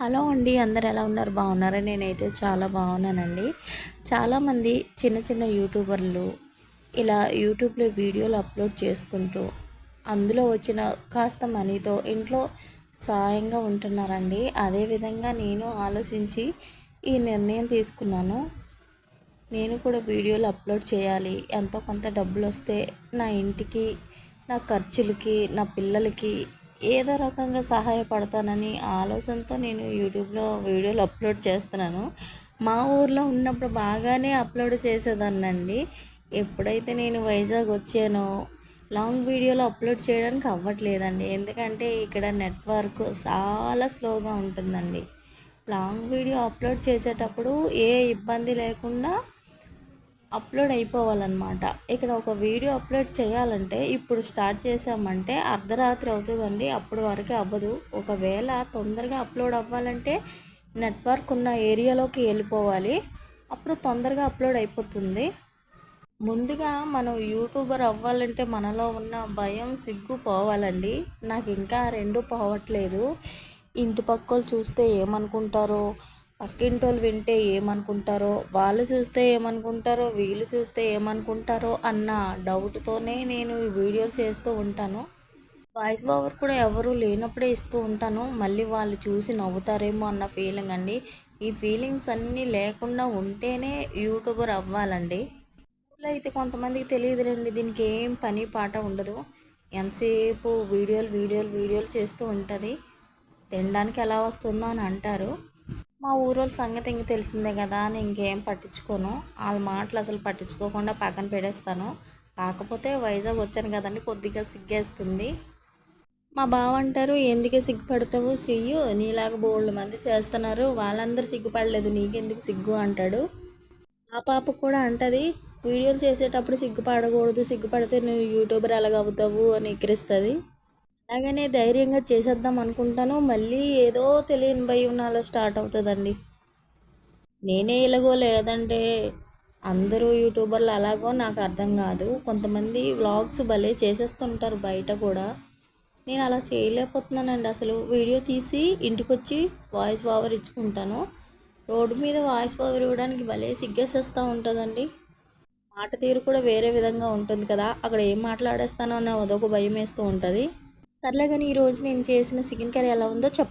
Hello అండి అందరు ఎలా ఉన్నారు? బాగున్నారా? నేనైతే చాలా బాగున్నానండి. చాలామంది చిన్న చిన్న యూట్యూబర్లు ఇలా యూట్యూబ్లో వీడియోలు అప్లోడ్ చేసుకుంటూ అందులో వచ్చిన కాస్త మనీతో ఇంట్లో సాయంగా ఉంటున్నారండి. అదేవిధంగా నేను ఆలోచించి ఈ నిర్ణయం తీసుకున్నాను. నేను కూడా వీడియోలు అప్లోడ్ చేయాలి. ఎంతో కొంత డబ్బులు వస్తే నా ఇంటికి నా ఖర్చులకి నా పిల్లలకి ఏదో రకంగా సహాయపడతానని ఆలోచనతో నేను యూట్యూబ్లో వీడియోలు అప్లోడ్ చేస్తున్నాను. మా ఊర్లో ఉన్నప్పుడు బాగానే అప్లోడ్ చేసేదాన్నండి. ఎప్పుడైతే నేను వైజాగ్ వచ్చానో లాంగ్ వీడియోలు అప్లోడ్ చేయడానికి అవ్వట్లేదండి. ఎందుకంటే ఇక్కడ నెట్వర్క్ చాలా స్లోగా ఉంటుందండి. లాంగ్ వీడియో అప్లోడ్ చేసేటప్పుడు ఏ ఇబ్బంది లేకుండా అప్లోడ్ అయిపోవాలన్నమాట. ఇక్కడ ఒక వీడియో అప్లోడ్ చేయాలంటే ఇప్పుడు స్టార్ట్ చేసామంటే అర్ధరాత్రి అవుతుందండి. అప్పటి వరకే అవ్వదు. ఒకవేళ తొందరగా అప్లోడ్ అవ్వాలంటే నెట్వర్క్ ఉన్న ఏరియాలోకి వెళ్ళిపోవాలి. అప్పుడు తొందరగా అప్లోడ్ అయిపోతుంది. ముందుగా మనం యూట్యూబర్ అవ్వాలంటే మనలో ఉన్న భయం సిగ్గు పోవాలండి. నాకు ఇంకా రెండు పోవట్లేదు. ఇంటి పక్కలు చూస్తే ఏమనుకుంటారో పక్కింటోళ్ళు వింటే ఏమనుకుంటారో వాళ్ళు చూస్తే ఏమనుకుంటారో వీళ్ళు చూస్తే ఏమనుకుంటారో అన్న డౌట్తోనే నేను ఈ వీడియోలు చేస్తూ ఉంటాను. వాయిస్ ఓవర్ కూడా ఎవరు లేనప్పుడే ఇస్తూ ఉంటాను. మళ్ళీ వాళ్ళు చూసి నవ్వుతారేమో అన్న ఫీలింగ్ అండి. ఈ ఫీలింగ్స్ అన్నీ లేకుండా ఉంటేనే యూట్యూబర్ అవ్వాలండి. అయితే కొంతమందికి తెలియదులేండి దీనికి ఏం పని పాట ఉండదు. ఎంతసేపు వీడియోలు వీడియోలు వీడియోలు చేస్తూ ఉంటుంది. తినడానికి ఎలా వస్తుందో అని అంటారు. మా ఊరోళ్ళ సంగతి ఇంక తెలిసిందే కదా అని ఇంకేం పట్టించుకోను. వాళ్ళ మాటలు అసలు పట్టించుకోకుండా పక్కన పెడేస్తాను కాకపోతే వైజాగ్ వచ్చాను కదండి కొద్దిగా సిగ్గేస్తుంది. మా బావ అంటారు ఎందుకే సిగ్గుపడతావు? చెయ్యు నీలాగా బోళ్ళు మంది చేస్తున్నారు. వాళ్ళందరూ సిగ్గుపడలేదు నీకెందుకు సిగ్గు? అంటాడు. ఆ పాప కూడా అంటది వీడియోలు చేసేటప్పుడు సిగ్గుపడకూడదు సిగ్గుపడితే నువ్వు యూట్యూబర్ ఎలాగవుతావు అని ఎక్కిరిస్తుంది. అలాగనే ధైర్యంగా చేసేద్దాం అనుకుంటాను. మళ్ళీ ఏదో తెలియని భయం నాలో స్టార్ట్ అవుతుందండి. నేనే ఇలాగో లేదంటే అందరూ యూట్యూబర్లు అలాగో నాకు అర్థం కాదు. కొంతమంది వ్లాగ్స్ భలే చేసేస్తుంటారు బయట కూడా. నేను అలా చేయలేకపోతున్నానండి అసలు. వీడియో తీసి ఇంటికి వచ్చి వాయిస్ ఓవర్ ఇచ్చుకుంటాను. రోడ్డు మీద వాయిస్ ఓవర్ ఇవ్వడానికి భలే సిగ్గేసేస్తూ ఉంటుందండి. మాట తీరు కూడా వేరే విధంగా ఉంటుంది కదా. అక్కడ ఏం మాట్లాడేస్తానో అన్న అదొక భయం వేస్తూ ఉంటుంది. సర్లే కానీ ఈరోజు నేను చేసిన చికెన్ కర్రీ ఎలా ఉందో చెప్